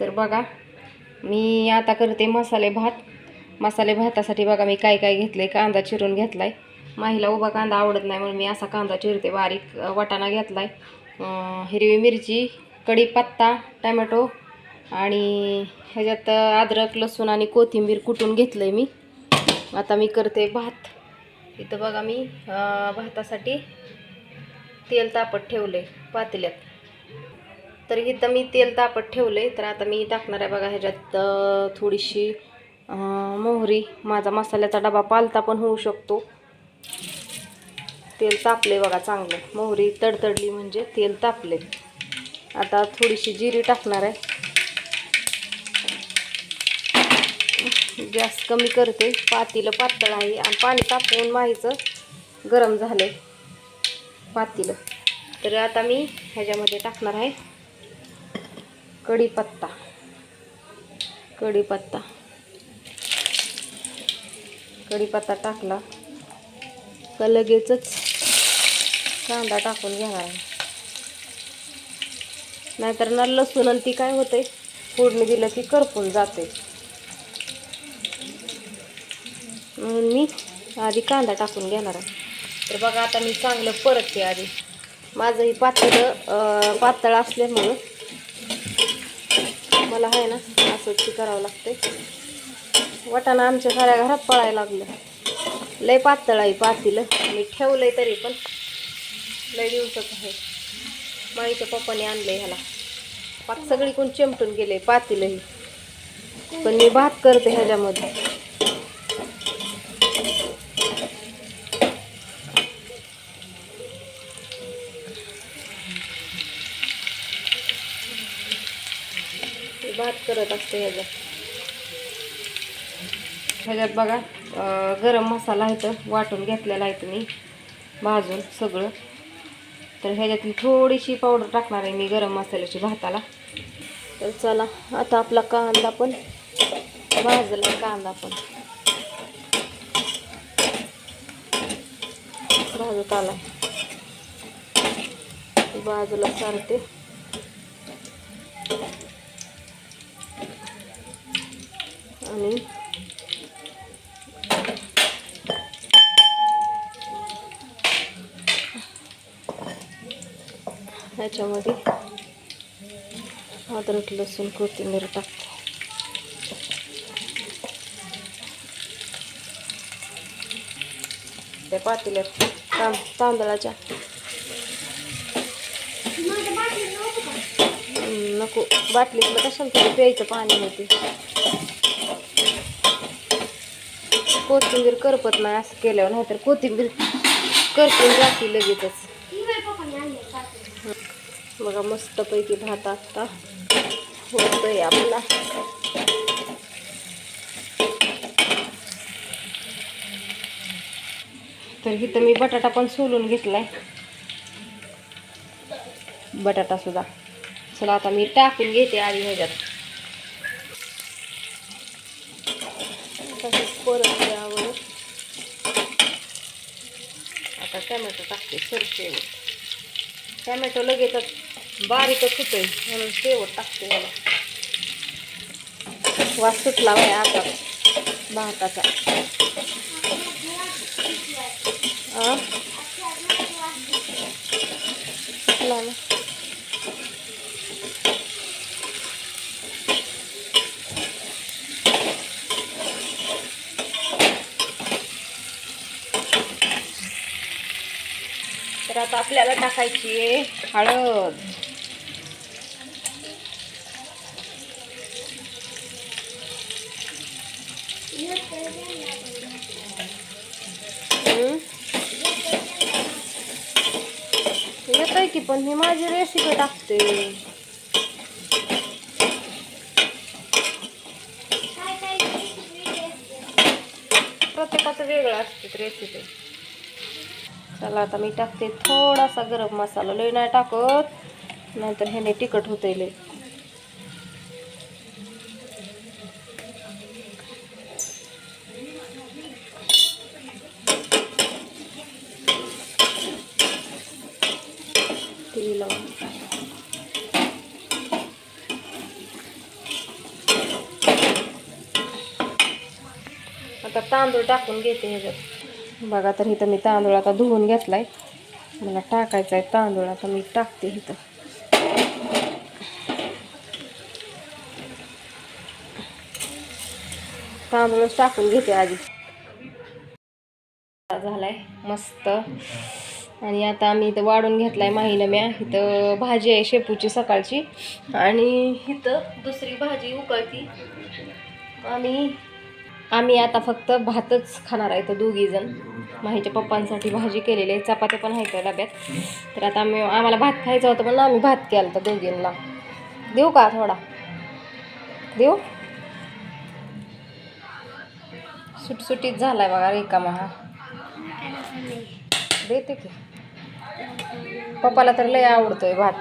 तर बघा मी आता करते मसाले भात. मसाले भातासाठी बघा मी काय काय घेतलं आहे कांदा चिरून घेतला आहे माहीला उभा कांदा आवडत नाही म्हणून मी असा कांदा चिरते बारीक वाटाणा घेतला आहे हिरवी मिरची कढीपत्ता टमॅटो आणि ह्याच्यात अद्रक लसूण आणि कोथिंबीर कुटून घेतलं आहे मी. आता मी करते भात. इथं बघा मी भातासाठी तेल तापत ठेवलं आहे पातेल्यात. तर इथं मी तेल तापत ठेवले तर आता मी टाकणार आहे बघा ह्याच्यात थोडीशी मोहरी. माझा मसाल्याचा डबा पालता पण होऊ शकतो. तेल तापले बघा चांगलं. मोहरी तडतडली म्हणजे तेल तापले आता थोडीशी जिरी टाकणार आहे. गॅस कमी करते. पातीलं पातळ आहे. आणि पाणी तापवून माहीचं गरम झालं पातीलं. तर आता मी ह्याच्यामध्ये टाकणार आहे. कढीपत्ता. कढीपत्ता. कढीपत्ता टाकला. का लगेचच कांदा टाकून घेणार आहे. नाहीतर ना लसूण आणि ती काय होते फोडणी दिलं की करपून जाते म्हणून मी आधी कांदा टाकून घेणार आहे. तर बघा आता मी चांगलं परतते आधी. माझं ही पातळ पातळ असल्यामुळं मला आहे ना असंच करावं लागते वाटाणा आमच्या साऱ्या घरात पळायला लागलं. लय पातळ आहे पातीलं. मी ठेवलंय तरी पण. लय दिवसाचं आहे. माईच्या पप्पाने आणलंय ह्याला. पाक सगळी कोण चिमटून गेले पातीलही. पण मी भात करते ह्याच्यामध्ये मी भात करत असते ह्याच्यात. ह्याच्यात बघा गरम मसाला आहे तर वाटून घेतलेला आहे तुम्ही भाजून सगळं. तर ह्याच्यातली थोडीशी पावडर टाकणार आहे मी गरम मसाल्याची भाताला. तर चला आता आपला कांदा पण भाजला कांदा पण. भाजत आला बाजूला सारते आणि ह्याच्यामध्ये अद्रक लसूण कोथिंबीर टाकते. त्या पातेल्यात तां तांदळाच्या. नको. बाटलीतलं कशाला तरी प्यायचं पाणी होते कोथिंबीर करपत नाही असं केल्यावर नाहीतर कोथिंबीर करपून जाते लगेचच. बघा मस्तपैकी भात आता होतोय आपला. तर इथं मी बटाटा पण सोलून घेतलाय. बटाटा सुद्धा. चला आता मी टाकून घेते आधी ह्याच्यात. तसंच परत यावर आता टॅमॅटो टाकते सरशेवर टॅमॅटो लगेचच बारीकच होतोय म्हणून शेवट टाकते याला वास सुटला बाय आता भाताचा आ? सुटला ना तर आता आपल्याला टाकायची आहे हळद. येत आहे की पण मी माझी रेसिपी टाकते. प्रत्येकाचं वेगळं असते रेसिपी त्याला आता मी टाकते थोडासा गरम मसाला. लय नाही टाकत नाहीतर ह्याने तिखट होते लय. आता तांदूळ टाकून घेते ह्याच्यात. बघा तर इथं मी तांदूळ आता धुवून घेतला आहे मला टाकायचा आहे तांदूळ आता मी टाकते इथं. तांदूळच टाकून घेते आधी. झालाय मस्त. आणि आता आम्ही इथं वाढून घेतलाय माहीनं म्या. इथं भाजी आहे शेपूची सकाळची. आणि इथं दुसरी भाजी उकळती. आणि आम्ही आता फक्त भातच खाणार आहे तर दोघीजण. माहीच्या पप्पांसाठी भाजी केलेली आहे. चपात्या पण आहेत डब्यात. तर आता आम्ही आम्हाला भात खायचा होता पण आम्ही भात केला होता दोघींना. देऊ का थोडा? देऊ? सुटसुटीत झाला आहे बघा रिकामा हा. देते की. पप्पाला तर लय आवडतोय भात.